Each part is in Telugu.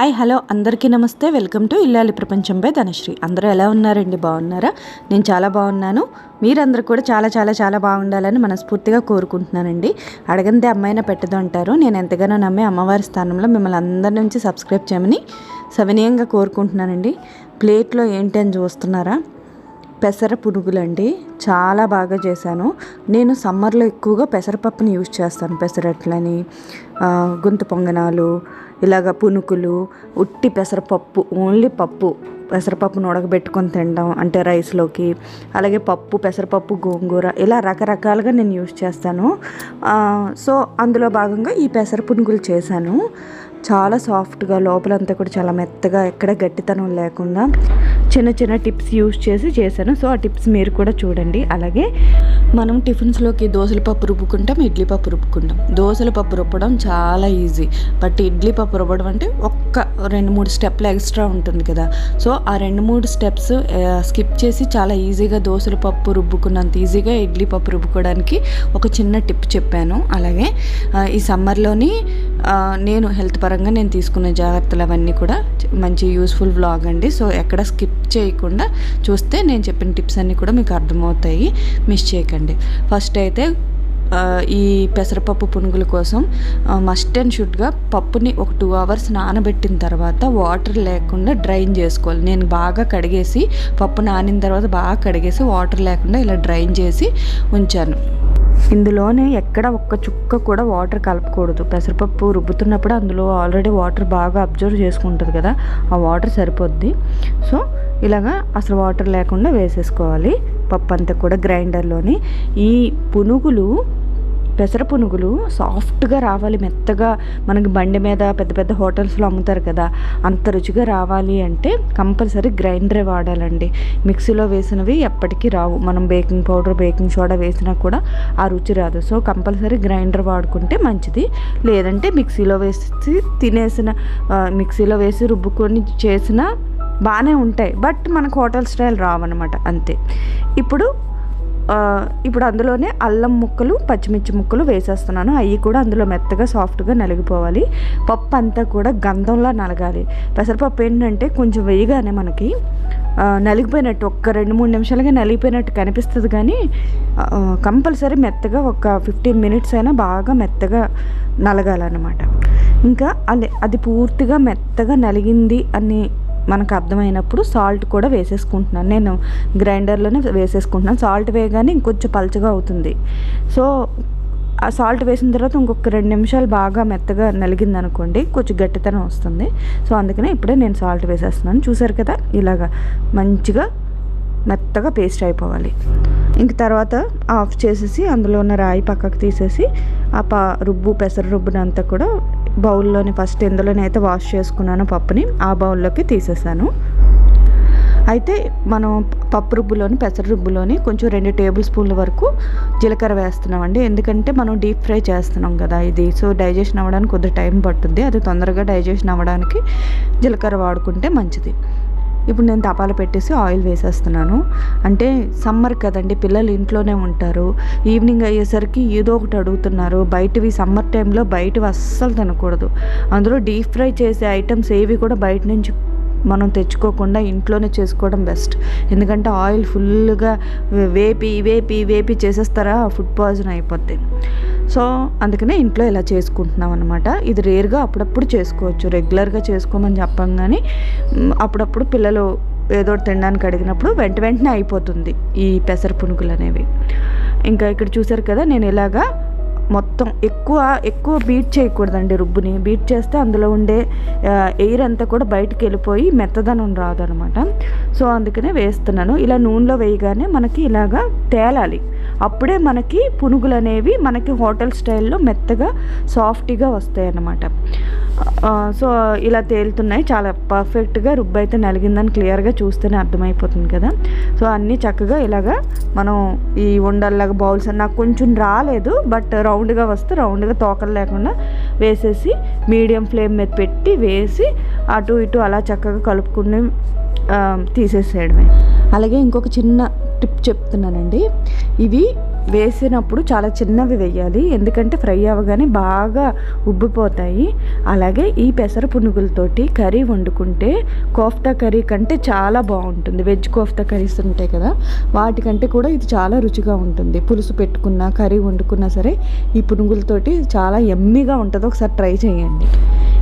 హాయ్ హలో అందరికీ నమస్తే. వెల్కమ్ టు ఇల్లాలి ప్రపంచంపై ధనశ్రీ. అందరూ ఎలా ఉన్నారండి? బాగున్నారా? నేను చాలా బాగున్నాను. మీరందరూ కూడా చాలా చాలా చాలా బాగుండాలని మనస్ఫూర్తిగా కోరుకుంటున్నానండి. అడగందే అమ్మాయిన పెట్టదు అంటారు. నేను ఎంతగానో నమ్మే అమ్మవారి స్థానంలో మిమ్మల్ని అందరి నుంచి సబ్స్క్రైబ్ చేయమని సవినయంగా కోరుకుంటున్నానండి. ప్లేట్లో ఏంటి అని చూస్తున్నారా? పెసర పునుగులండి చాలా బాగా చేశాను. నేను సమ్మర్లో ఎక్కువగా పెసరపప్పుని యూజ్ చేస్తాను. పెసరట్లని గుంత పొంగనాలు ఇలాగ పునుకులు ఉట్టి పెసరపప్పు ఓన్లీ పప్పు పెసరపప్పును ఉడకబెట్టుకొని తినడం అంటే రైస్లోకి అలాగే పప్పు పెసరపప్పు గోంగూర ఇలా రకరకాలుగా నేను యూజ్ చేస్తాను. సో అందులో భాగంగా ఈ పెసర పునుగులు చేశాను. చాలా సాఫ్ట్గా లోపలంతా కూడా చాలా మెత్తగా ఎక్కడ గట్టితనం లేకుండా చిన్న చిన్న టిప్స్ యూస్ చేసి చేశాను. సో ఆ టిప్స్ మీరు కూడా చూడండి. అలాగే మనం టిఫిన్స్లోకి దోశల పప్పు రుబ్బుకుంటాం ఇడ్లీ పప్పు రుబ్బుకుంటాం. దోశల పప్పు రుబ్బడం చాలా ఈజీ. బట్ ఇడ్లీ పప్పు రుబ్బడం అంటే ఒక్క రెండు మూడు స్టెప్లు ఎక్స్ట్రా ఉంటుంది కదా. సో ఆ రెండు మూడు స్టెప్స్ స్కిప్ చేసి చాలా ఈజీగా దోశల పప్పు రుబ్బుకున్నంత ఈజీగా ఇడ్లీ పప్పు రుబ్బుకోవడానికి ఒక చిన్న టిప్ చెప్పాను. అలాగే ఈ సమ్మర్లోని నేను హెల్త్ పరంగా నేను తీసుకున్న జాగ్రత్తలు అవన్నీ కూడా మంచి యూస్ఫుల్ వ్లాగ్ అండి. సో ఎక్కడ స్కిప్ చేయకుండా చూస్తే నేను చెప్పిన టిప్స్ అన్నీ కూడా మీకు అర్థమవుతాయి. మిస్ చేయకండి. ఫస్ట్ అయితే ఈ పెసరపప్పు పునుగుల కోసం మస్ట్ అండ్ షుడ్గా పప్పుని ఒక టూ అవర్స్ నానబెట్టిన తర్వాత వాటర్ లేకుండా డ్రైన్ చేసుకోవాలి. నేను బాగా కడిగేసి పప్పు నానిన తర్వాత బాగా కడిగేసి వాటర్ లేకుండా ఇలా డ్రైన్ చేసి ఉంచాను. ఇందులోనే ఎక్కడ ఒక్క చుక్క కూడా వాటర్ కలపకూడదు. పెసరపప్పు రుబ్బుతున్నప్పుడు అందులో ఆల్రెడీ వాటర్ బాగా అబ్జర్వ్ చేసుకుంటుంది కదా ఆ వాటర్ సరిపోద్ది. సో ఇలాగా అసలు వాటర్ లేకుండా వేసేసుకోవాలి. పప్పు అంతా కూడా గ్రైండర్లోని ఈ పునుగులు పెసర పునుగులు సాఫ్ట్గా రావాలి మెత్తగా. మనకి బండి మీద పెద్ద పెద్ద హోటల్స్లో అమ్ముతారు కదా అంత రుచిగా రావాలి అంటే కంపల్సరీ గ్రైండరే వాడాలండి. మిక్సీలో వేసినవి ఎప్పటికీ రావు. మనం బేకింగ్ పౌడర్ బేకింగ్ సోడా వేసినా కూడా ఆ రుచి రాదు. సో కంపల్సరీ గ్రైండర్ వాడుకుంటే మంచిది. లేదంటే మిక్సీలో వేసి తినేసిన మిక్సీలో వేసి రుబ్బుకొని చేసిన బాగానే ఉంటాయి. బట్ మనకు హోటల్ స్టైల్ రావన్నమాట అంతే. ఇప్పుడు ఇప్పుడు అందులోనే అల్లం ముక్కలు పచ్చిమిర్చి ముక్కలు వేసేస్తున్నాను. అవి కూడా అందులో మెత్తగా సాఫ్ట్గా నలిగిపోవాలి. పప్పు అంతా కూడా గంధంలా నలగాలి. పెసరపప్పు ఏంటంటే కొంచెం వేయగానే మనకి నలిగిపోయినట్టు ఒక్క రెండు మూడు నిమిషాలుగా నలిగిపోయినట్టు కనిపిస్తుంది కానీ కంపల్సరీ మెత్తగా ఒక ఫిఫ్టీన్ మినిట్స్ అయినా బాగా మెత్తగా నలగాలన్నమాట. ఇంకా అది అది పూర్తిగా మెత్తగా నలిగింది అని మనకు అర్థమైనప్పుడు సాల్ట్ కూడా వేసేసుకుంటున్నాను. నేను గ్రైండర్లోనే వేసేసుకుంటున్నాను. సాల్ట్ వేయగానే ఇంకొంచెం పలచగా అవుతుంది. సో ఆ సాల్ట్ వేసిన తర్వాత ఇంకొక రెండు నిమిషాలు బాగా మెత్తగా నలిగింది అనుకోండి కొంచెం గట్టితనం వస్తుంది. సో అందుకనే ఇప్పుడే నేను సాల్ట్ వేసేస్తున్నాను. చూసారు కదా ఇలాగా మంచిగా మెత్తగా పేస్ట్ అయిపోవాలి. ఇంక తర్వాత ఆఫ్ చేసేసి అందులో ఉన్న రాయి పక్కకు తీసేసి ఆ పా రుబ్బు పెసర రుబ్బునంతా కూడా బౌల్లోని ఫస్ట్ ఎందులోనైతే వాష్ చేసుకున్నానో పప్పుని ఆ బౌల్లోకి తీసేసాను. అయితే మనం పప్పు రుబ్బులోని పెసర రుబ్బులోని కొంచెం రెండు టేబుల్ స్పూన్ల వరకు జీలకర్ర వేస్తున్నామండి. ఎందుకంటే మనం డీప్ ఫ్రై చేస్తున్నాం కదా ఇది. సో డైజెషన్ అవ్వడానికి కొద్దిగా టైం పట్టుద్ది అది తొందరగా డైజెషన్ అవ్వడానికి జీలకర్ర వాడుకుంటే మంచిది. ఇప్పుడు నేను తపాలు పెట్టేసి ఆయిల్ వేసేస్తున్నాను. అంటే సమ్మర్ కదండి పిల్లలు ఇంట్లోనే ఉంటారు. ఈవినింగ్ అయ్యేసరికి ఏదో ఒకటి అడుగుతున్నారు. బయటవి సమ్మర్ టైంలో బయటవి అస్సలు తినకూడదు. అందులో డీప్ ఫ్రై చేసే ఐటమ్స్ ఏవి కూడా బయట నుంచి మనం తెచ్చుకోకుండా ఇంట్లోనే చేసుకోవడం బెస్ట్. ఎందుకంటే ఆయిల్ ఫుల్గా వేపి వేపి వేపి చేసేస్తారా ఫుడ్ పాయిజన్ అయిపోద్ది. సో అందుకనే ఇంట్లో ఇలా చేసుకుంటున్నాం అనమాట ఇది రేర్గా అప్పుడప్పుడు చేసుకోవచ్చు. రెగ్యులర్గా చేసుకోమని చెప్పాం కానీ అప్పుడప్పుడు పిల్లలు ఏదో ఒకటి తినడానికి అడిగినప్పుడు వెంట వెంటనే అయిపోతుంది ఈ పెసర పునుకులు అనేవి. ఇంకా ఇక్కడ చూసారు కదా నేను ఇలాగా మొత్తం ఎక్కువ ఎక్కువ బీట్ చేయకూడదండి రుబ్బుని. బీట్ చేస్తే అందులో ఉండే ఎయిర్ అంతా కూడా బయటికి వెళ్ళిపోయి మెత్తదనం రాదనమాట. సో అందుకనే వేస్తున్నాను. ఇలా నూనెలో వేయగానే మనకి ఇలాగా తేలాలి. అప్పుడే మనకి పునుగులు అనేవి మనకి హోటల్ స్టైల్లో మెత్తగా సాఫ్ట్గా వస్తాయి అన్నమాట సో ఇలా తేలుతున్నాయి. చాలా పర్ఫెక్ట్గా రుబ్బు అయితే నలిగిందని క్లియర్గా చూస్తేనే అర్థమైపోతుంది కదా. సో అన్నీ చక్కగా ఇలాగా మనం ఈ ఉండల్లాగా బౌల్స్ నాకు కొంచెం రాలేదు బట్ రౌండ్గా వస్తే రౌండ్గా తోకలు లేకుండా వేసేసి మీడియం ఫ్లేమ్ మీద పెట్టి వేసి అటు ఇటు అలా చక్కగా కలుపుకుని తీసేసేయడమే. అలాగే ఇంకొక చిన్న టిప్ చెప్తున్నానండి. ఇవి వేసినప్పుడు చాలా చిన్నవి వేయాలి. ఎందుకంటే ఫ్రై అవ్వగానే బాగా ఉబ్బిపోతాయి. అలాగే ఈ పెసర పునుగులతోటి కర్రీ వండుకుంటే కోఫ్తా కర్రీ కంటే చాలా బాగుంటుంది. వెజ్ కోఫ్తా కర్రీస్ ఉంటాయి కదా వాటికంటే కూడా ఇది చాలా రుచిగా ఉంటుంది. పులుసు పెట్టుకున్నా కర్రీ వండుకున్నా సరే ఈ పునుగులతోటి చాలా ఎమ్మిగా ఉంటుంది. ఒకసారి ట్రై చేయండి.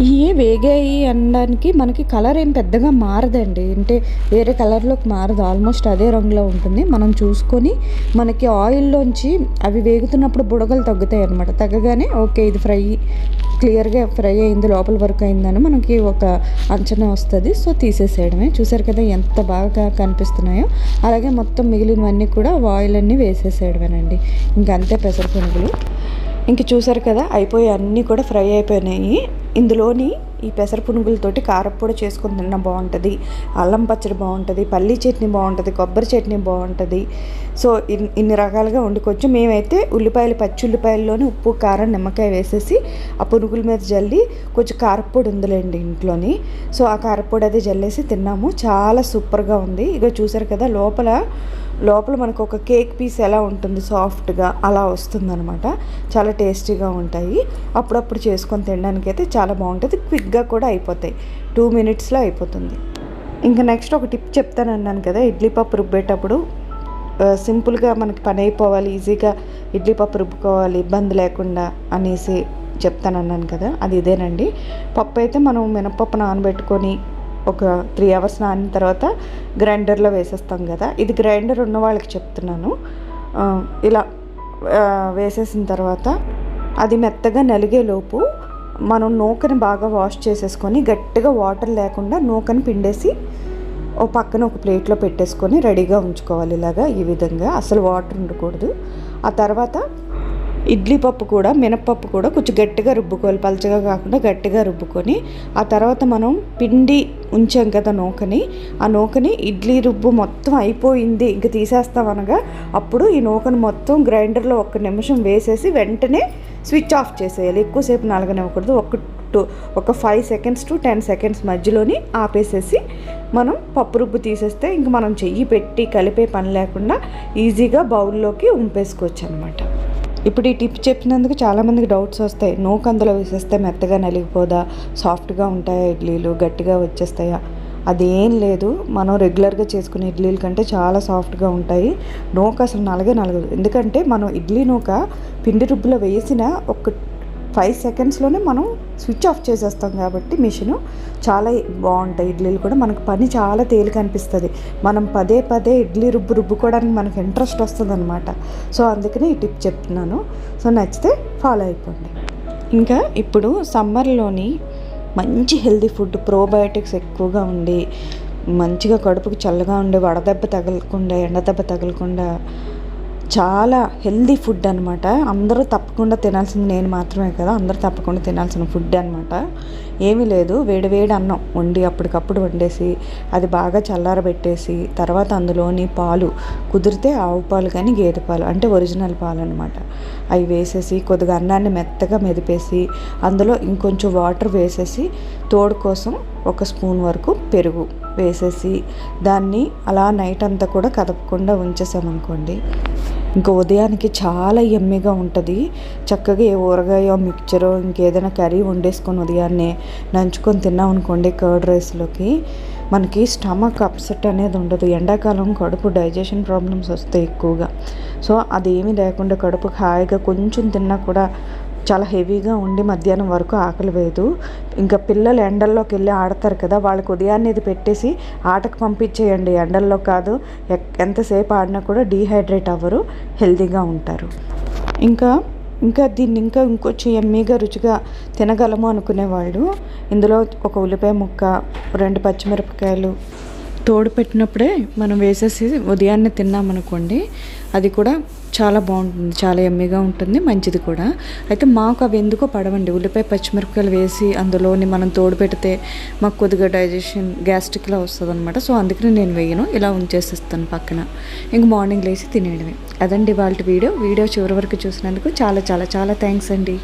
ఇవి వేగాయి అనడానికి మనకి కలర్ ఏం పెద్దగా మారదండి. అంటే వేరే కలర్లోకి మారదు. ఆల్మోస్ట్ అదే రంగులో ఉంటుంది. మనం చూసుకొని మనకి ఆయిల్లోంచి అవి వేగుతున్నప్పుడు బుడగలు తగ్గుతాయి అనమాట తగ్గగానే ఓకే ఇది ఫ్రై క్లియర్గా ఫ్రై అయింది లోపల వరకు అయిందని మనకి ఒక అంచనా వస్తుంది. సో తీసేసేయడమే. చూసారు కదా ఎంత బాగా కనిపిస్తున్నాయో. అలాగే మొత్తం మిగిలినవన్నీ కూడా ఆయిల్ అన్నీ వేసేసేయడమేనండి. ఇంకంతే పెసర పునుగులు ఇంక చూసారు కదా అయిపోయి అన్నీ కూడా ఫ్రై అయిపోయినాయి. ఇందులోని ఈ పెసర పునుగులతోటి కారప్పొడి చేసుకొని తిన్న బాగుంటుంది. అల్లం పచ్చడి బాగుంటుంది పల్లీ చట్నీ బాగుంటుంది కొబ్బరి చట్నీ బాగుంటుంది. సో ఇన్ ఇన్ని రకాలుగా వండుకోవచ్చు. మేమైతే ఉల్లిపాయలు పచ్చి ఉల్లిపాయల్లోని ఉప్పు కారం నిమ్మకాయ వేసేసి ఆ పునుగుల మీద జల్లి కొంచెం కారప్పొడి ఉందిలేండి ఇంట్లోని. సో ఆ కారప్పొడి అది జల్లేసి తిన్నాము. చాలా సూపర్గా ఉంది. ఇక చూసారు కదా లోపల లోపల మనకు ఒక కేక్ పీస్ ఎలా ఉంటుంది సాఫ్ట్గా అలా వస్తుందన్నమాట. చాలా టేస్టీగా ఉంటాయి. అప్పుడప్పుడు చేసుకొని తినడానికి అయితే చాలా బాగుంటుంది. క్విక్గా కూడా అయిపోతాయి. టూ మినిట్స్లో అయిపోతుంది. ఇంకా నెక్స్ట్ ఒక టిప్ చెప్తానన్నాను కదా ఇడ్లీ పప్పు రుబ్బేటప్పుడు. సింపుల్గా మనకి పని అయిపోవాలి ఈజీగా ఇడ్లీ పప్పు రుబ్బుకోవాలి ఇబ్బంది లేకుండా అనేసి చెప్తానన్నాను కదా అది ఇదేనండి. పప్పు అయితే మనం మినపప్పు నానబెట్టుకొని ఒక త్రీ అవర్స్ నానిన తర్వాత గ్రైండర్లో వేసేస్తాం కదా. ఇది గ్రైండర్ ఉన్న వాళ్ళకి చెప్తున్నాను. ఇలా వేసేసిన తర్వాత అది మెత్తగా నలిగేలోపు మనం నూకని బాగా వాష్ చేసేసుకొని గట్టిగా వాటర్ లేకుండా నూకని పిండేసి ఓ పక్కన ఒక ప్లేట్లో పెట్టేసుకొని రెడీగా ఉంచుకోవాలి ఇలాగా ఈ విధంగా. అసలు వాటర్ ఉండకూడదు. ఆ తర్వాత ఇడ్లీ పప్పు కూడా మినప్పప్పు కూడా కొంచెం గట్టిగా రుబ్బుకోవాలి. పలచగా కాకుండా గట్టిగా రుబ్బుకొని ఆ తర్వాత మనం పిండి ఉంచాం కదా నూకని ఆ నూకని ఇడ్లీ రుబ్బు మొత్తం అయిపోయింది. ఇంక తీసేస్తాం అనగా అప్పుడు ఈ నూకను మొత్తం గ్రైండర్లో ఒక్క నిమిషం వేసేసి వెంటనే స్విచ్ ఆఫ్ చేసేయాలి. ఎక్కువసేపు నలగనివ్వకూడదు. ఒక టూ ఒక five seconds to ten seconds మధ్యలోని ఆపేసేసి మనం పప్పు రుబ్బు తీసేస్తే ఇంక మనం చెయ్యి పెట్టి కలిపే పని లేకుండా ఈజీగా బౌల్లోకి ఉంపేసుకోవచ్చు అనమాట ఇప్పుడు ఈ టిప్ చెప్పినందుకు చాలామందికి డౌట్స్ వస్తాయి. నూక అందులో వేసేస్తే మెత్తగా నలిగిపోదా? సాఫ్ట్గా ఉంటాయా ఇడ్లీలు? గట్టిగా వచ్చేస్తాయా? అదేం లేదు. మనం రెగ్యులర్గా చేసుకునే ఇడ్లీల కంటే చాలా సాఫ్ట్గా ఉంటాయి. నూక అసలు నలగే నలగదు. ఎందుకంటే మనం ఇడ్లీ నూక పిండి రుబ్బులో వేసిన ఒక ఫైవ్ సెకండ్స్లోనే మనం స్విచ్ ఆఫ్ చేసేస్తాం కాబట్టి మిషను చాలా బాగుంటాయి ఇడ్లీలు కూడా. మనకు పని చాలా తేలిక అనిపిస్తుంది. మనం పదే పదే ఇడ్లీ రుబ్బు రుబ్బుకోవడానికి మనకు ఇంట్రెస్ట్ వస్తుంది అనమాట సో అందుకనే ఈ టిప్ చెప్తున్నాను. సో నచ్చితే ఫాలో అయిపోండి. ఇంకా ఇప్పుడు సమ్మర్లోని మంచి హెల్తీ ఫుడ్ ప్రోబయోటిక్స్ ఎక్కువగా ఉండి మంచిగా కడుపుకి చల్లగా ఉండి వడదెబ్బ తగలకుండా ఎండదెబ్బ తగలకుండా చాలా హెల్దీ ఫుడ్ అనమాట అందరూ తప్పకుండా తినాల్సింది నేను మాత్రమే కదా. అందరూ తప్పకుండా తినాల్సిన ఫుడ్ అనమాట ఏమీ లేదు. వేడి వేడి అన్నం వండి అప్పటికప్పుడు వండేసి అది బాగా చల్లారబెట్టేసి తర్వాత అందులోని పాలు కుదిరితే ఆవు పాలు కానీ గేదె పాలు అంటే ఒరిజినల్ పాలు అనమాట అవి వేసేసి కొద్దిగా అన్నాన్ని మెత్తగా మెదిపేసి అందులో ఇంకొంచెం వాటర్ వేసేసి తోడు కోసం ఒక స్పూన్ వరకు పెరుగు వేసేసి దాన్ని అలా నైట్ అంతా కూడా కదపకుండా ఉంచేసామనుకోండి ఇంకా ఉదయానికి చాలా ఎమ్మిగా ఉంటుంది. చక్కగా ఏ ఊరగాయో మిక్చరో ఇంకేదైనా కర్రీ వండేసుకొని ఉదయాన్నే నంచుకొని తిన్నాం అనుకోండి కర్డ్ రైస్లోకి. మనకి స్టమక్ అప్సెట్ అనేది ఉండదు. ఎండాకాలం కడుపు డైజెషన్ ప్రాబ్లమ్స్ వస్తాయి ఎక్కువగా. సో అదేమీ లేకుండా కడుపు హాయిగా కొంచెం తిన్నా కూడా చాలా హెవీగా ఉండి మధ్యాహ్నం వరకు ఆకలి వేయదు. ఇంకా పిల్లలు ఎండల్లోకి వెళ్ళి ఆడతారు కదా వాళ్ళకి ఉదయాన్నే ఇది పెట్టేసి ఆటకు పంపించేయండి. ఎండల్లో కాదు ఎంతసేపు ఆడినా కూడా డీహైడ్రేట్ అవ్వరు హెల్తీగా ఉంటారు. ఇంకా ఇంకా దీన్ని ఇంకా ఇంకొంచెం ఎమ్మీగా రుచిగా తినగలము అనుకునేవాళ్ళు ఇందులో ఒక ఉల్లిపాయ ముక్క రెండు పచ్చిమిరపకాయలు తోడు పెట్టినప్పుడే మనం వేసేసి ఉదయాన్నే తిన్నామనుకోండి అది కూడా చాలా బాగుంటుంది చాలా ఎమ్మిగా ఉంటుంది మంచిది కూడా. అయితే మాకు అవి ఎందుకో పడవండి. ఉల్లిపాయ పచ్చిమిరపకాయలు వేసి అందులోని మనం తోడు పెడితే మాకు కొద్దిగా డైజెషన్ గ్యాస్ట్రిక్లా వస్తుంది అనమాట సో అందుకని నేను వేయను. ఇలా ఉంచేసిస్తాను పక్కన. ఇంక మార్నింగ్ లేచి తినేయడమే. అదండి వాళ్ళ వీడియో. వీడియో చివరి వరకు చూసినందుకు చాలా చాలా చాలా థ్యాంక్స్ అండి.